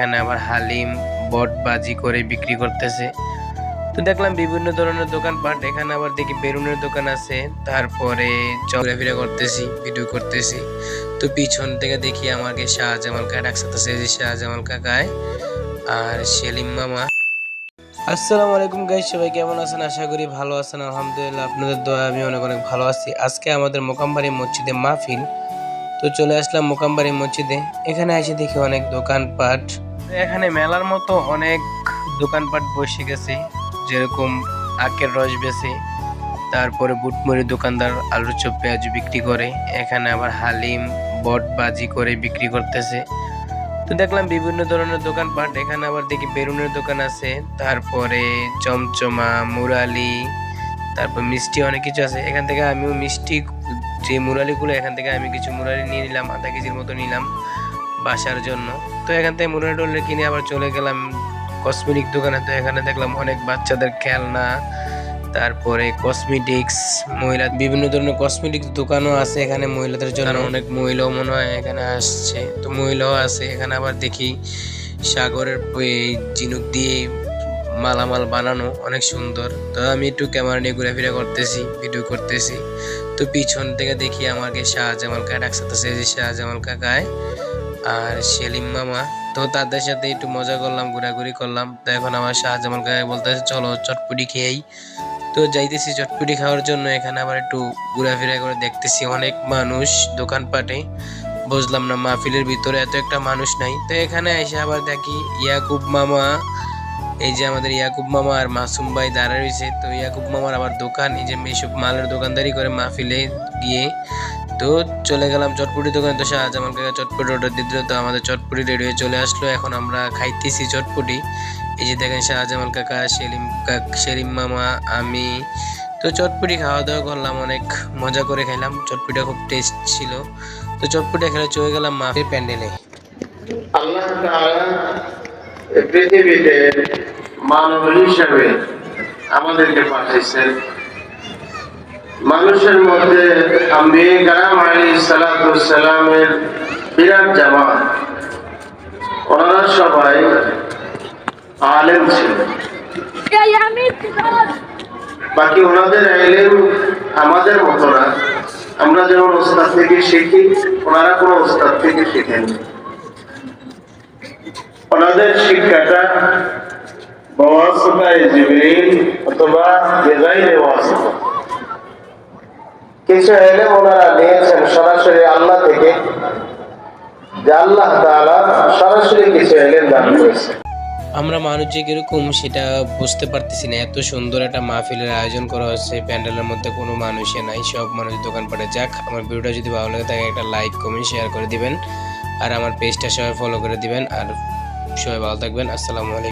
এখানে আবার হালিম বট বাজি করে বিক্রি করতেছে। তো দেখলাম বিভিন্ন ধরনের দোকানপাট এখানে আবার দেখি বেলুনের দোকান আছে। তারপরে চলাফেরা করতেছি ভিডিও করতেছি। তো পিছন থেকে দেখি আমাকে শাহজামাল কাকা একসাথে যে শাহজামাল কাকায় আর সেলিম মামা। আসসালামু আলাইকুম গাইস সবাই কেমন আছেন? আশা করি ভালো আছেন, আলহামদুলিল্লাহ। আপনাদের দোয়া আমি অনেক অনেক ভালো আছি। আজকে আমাদের মোকামবাড়ি মসজিদে মাহফিল। তো চলে আসলাম মোকামবাড়ি মসজিদে। এখানে এসে দেখি অনেক দোকানপাট। এখানে মেলার মতো অনেক দোকানপাট বসে গেছে, যেরকম আখের রস বেছে তারপরে বুটমুড়ি দোকানদার আলুর চপ পেঁয়াজ বিক্রি করে, এখানে আবার হালিম বট বাজি করে বিক্রি করতেছে। তো দেখলাম বিভিন্ন ধরনের দোকানপাট, এখানে আবার দেখি বেলুনের দোকান আছে, তারপরে চমচমা, মুরালি, তারপর মিষ্টি অনেক কিছু আছে। এখান থেকে আমিও মিষ্টি, যে মুরালিগুলো, এখান থেকে আমি কিছু মুরালি নিয়ে নিলাম, আধা কেজির মতো নিলাম। বাসার জন্য। তো এখান থেকে মুরালি টুলে কিনে আবার চলে গেলাম কসমেটিক দোকানে। তো এখানে দেখলাম অনেক বাচ্চাদের খেলনা তারপরে কসমেটিক্স মহিলা বিভিন্ন ধরনের কসমেটিক্স দোকানও আছে এখানে মহিলাদের জন্য। অনেক মহিলাও মনে হয় এখানে আসছে। তো মহিলাও আছে এখানে আবার দেখি সাগরের এই ঝিনুক দিয়ে মালামাল বানানো অনেক সুন্দর। তো আমি একটু ক্যামেরা নিয়ে ঘুরে করতেছি ভিডিও করতেছি। তো পিছন থেকে দেখি আমাকে শাহজামাল কাকা একসাথে আছে যে শাহজামাল কাকায় আর সেলিম মামা। তো তাদের সাথে একটু মজা করলাম, ঘোরাঘুরি করলাম। তো এখন আমার শাহজামাল কাকা বলতেছে চলো চটপুটি খেয়েই। তো যাইতেছি চটপুটি খাওয়ার জন্য। এখানে আবার একটু ঘোরাফেরা করে দেখতেছি অনেক মানুষ দোকানপাটে। বুঝলাম না মাহফিলের ভিতরে এত একটা মানুষ নাই। তো এখানে এসে আবার দেখি ইয়াকুব মামা এই যে আমাদের ইয়াকুব মামা আর মাসুম ভাই দাঁড়া রয়েছে, তো ইয়াকুব মামার আবার দোকান, এই যে এইসব মালের দোকানদারি করে মাহফিলে গিয়ে, তো চলে গেলাম চটপটি দোকানে। তো শাহজামাল কাকা চটপটি অর্ডার দিতে তো আমাদের চটপটি রেডি হয়ে চলে আসলো। এখন আমরা খাইতেছি চটপটি। এই যে দেখেন শাহজামাল কাকা, সেলিম কাক সেলিম মামা, আমি। তো চটপটি খাওয়া দাওয়া করলাম, অনেক মজা করে খেলাম চটপটিটা খুব টেস্ট ছিল। তো চটপটি খেলে চলে গেলাম মাফির প্যান্ডেলে। আল্লাহ পৃথিবীতে মানব হিসাবে আমাদেরকে পাঠিয়েছেন। মানুষের মধ্যে আম্বিয়ে কালাম আলী সালামের বিরাট জামাত। ওনারা সবাই আলেম ছিলেন। বাকি ওনাদের আইলেম আমাদের মতো না। আমরা যেমন ওস্তাদ থেকে শিখি, ওনারা কোনো ওস্তাদ থেকে শিখেন। ওনাদের শিক্ষাটা বওয়াসতায় জিবরিল অথবা বেগাইরে ওয়াসতা কিছু এলেম ওনারা নিয়েছেন সরাসরি আল্লাহ থেকে যে আল্লাহ তাআলা সরাসরি কিছু এলেম দান করেছে আমরা মানুষ যে কীরকম সেটা বুঝতে পারতেছি না। এত সুন্দর একটা মাহফিলের আয়োজন করা হচ্ছে প্যান্ডেলের মধ্যে কোনো মানুষে নাই সব মানুষ দোকানপাটে। যাক আমার ভিডিওটা যদি ভালো লাগে তাকে একটা লাইক কমেন্ট শেয়ার করে দিবেন। আর আমার পেজটা সবাই ফলো করে দিবেন। আর সবাই ভালো থাকবেন। আসসালামু আলাইকুম।